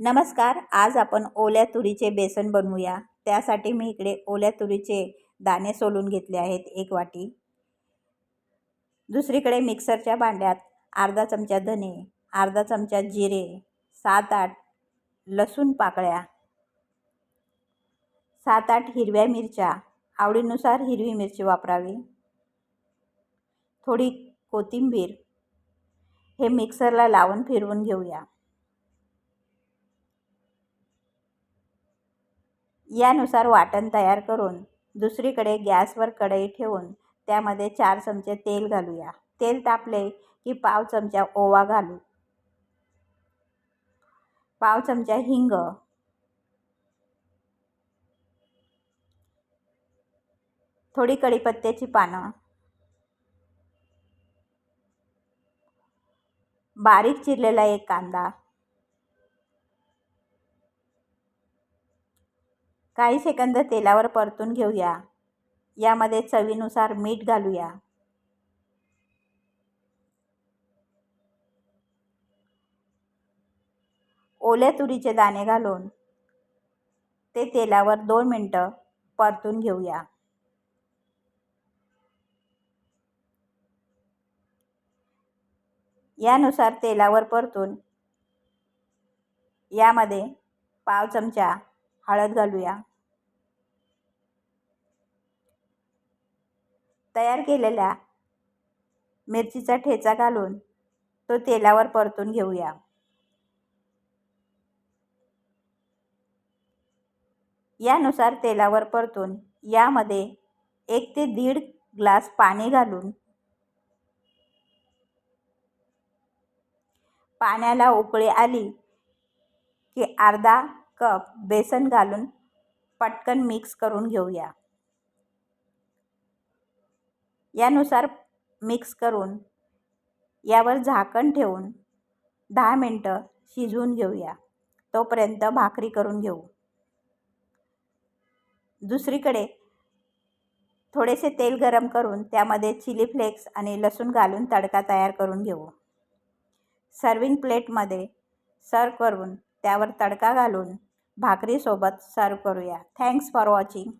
नमस्कार आज आपण ओल्या तुरीचे बेसन बनवूया. त्यासाठी मी इकडे ओल्या तुरीचे दाणे सोलून घेतले आहेत एक वाटी. दुसरीकडे मिक्सरच्या भांड्यात अर्धा चमचा धने अर्धा चमचा जिरे सात आठ लसूण पाकळ्या सात आठ हिरव्या मिरच्या आवडीनुसार हिरवी मिरची वापरावी. थोडी कोथिंबीर हे मिक्सरला लावून फिरवून घेऊया. यानुसार वाटण तयार करून दुसरीकडे गॅसवर कढई ठेवून त्यामध्ये चार चमचे तेल घालूया. तेल तापले की पाव चमचा ओवा घालू. पाव चमचा हिंग. थोडी कढीपत्त्याची पानं. बारीक चिरलेला एक कांदा. काही सेकंद तेलावर परतून घेऊया. यामध्ये चवीनुसार मीठ घालूया. ओल्या तुरीचे दाणे घालून ते तेलावर दोन मिनटं परतून घेऊया. यानुसार तेलावर परतून यामध्ये पाव चमचा हळद घालूया. तयार केलेल्या मिरचीचा ठेचा घालून तो तेलावर परतून घेऊया. यानुसार तेलावर परतून यामध्ये एक ते दीड ग्लास पाणी घालून पाण्याला उकळी आली की अर्धा कप बेसन घालून पटकन मिक्स करून घेऊया. यानुसार मिक्स करून यावर झाकण ठेवून दहा मिनटं शिजवून घेऊया. तोपर्यंत भाकरी करून घेऊ. दुसरीकडे थोडेसे तेल गरम करून त्यामध्ये चिली फ्लेक्स आणि लसूण घालून तडका तयार करून घेऊ. सर्विंग प्लेटमध्ये सर्व करून त्यावर तडका घालून भाकरीसोबत सर्व करूया. Thanks for watching